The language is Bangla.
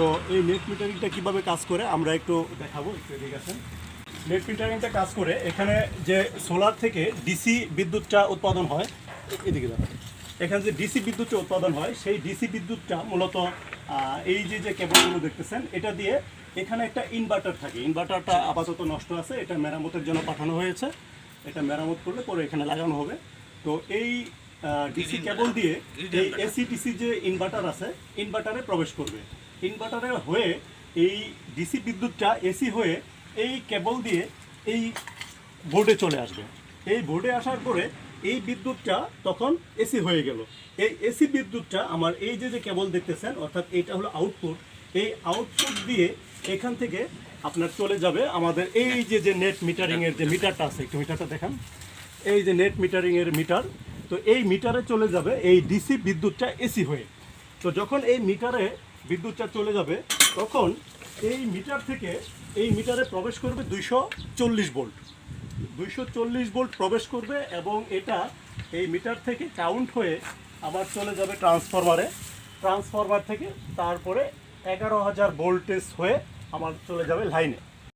তো এই নেট মিটারিংটা কীভাবে কাজ করে আমরা একটু দেখাবো একটু এদিকে আসেন। নেট মিটারিংটা কাজ করে এখানে যে সোলার থেকে ডিসি বিদ্যুৎটা উৎপাদন হয় এদিকে দেখেন। এখানে যে ডিসি বিদ্যুৎটা উৎপাদন হয় সেই ডিসি বিদ্যুৎটা মূলত এই যে যে কেবলগুলো দেখতেছেন এটা দিয়ে এখানে একটা ইনভার্টার থাকে। ইনভার্টারটা আপাতত নষ্ট আছে এটা মেরামতের জন্য পাঠানো হয়েছে। এটা মেরামত করলে পরে এখানে লাগানো হবে। তো এই ডিসি কেবল দিয়ে এই এসি ডিসি যে ইনভার্টার আছে ইনভার্টারে প্রবেশ করবে। ইনভার্টারে হয়ে এই ডিসি বিদ্যুৎটা এসি হয়ে এই কেবল দিয়ে এই বোর্ডে চলে আসবে। এই বোর্ডে আসার পরে এই বিদ্যুৎটা তখন এসি হয়ে গেল। এই এসি বিদ্যুৎটা আমার এই যে যে কেবল দেখতেছেন, অর্থাৎ এইটা হলো আউটপুট, এই আউটপুট দিয়ে এখান থেকে আপনার চলে যাবে আমাদের এই যে যে নেট মিটারিং এর যে মিটারটা আছে, একটু মিটারটা দেখান। এই যে নেট মিটারিং এর মিটার, তো এই মিটারে চলে যাবে এই ডিসি বিদ্যুৎটা এসি হয়ে। তো যখন এই মিটারে বিদ্যুৎটা চলে যাবে, তখন এই মিটার থেকে এই মিটারে প্রবেশ করবে দুইশো চল্লিশ ভোল্ট। দুইশো চল্লিশ ভোল্ট প্রবেশ করবে এবং এটা এই মিটার থেকে কাউন্ট হয়ে আবার চলে যাবে ট্রান্সফরমারে। ট্রান্সফরমার থেকে তারপরে এগারো হাজার ভোল্টেজ হয়ে আমার চলে যাবে লাইনে।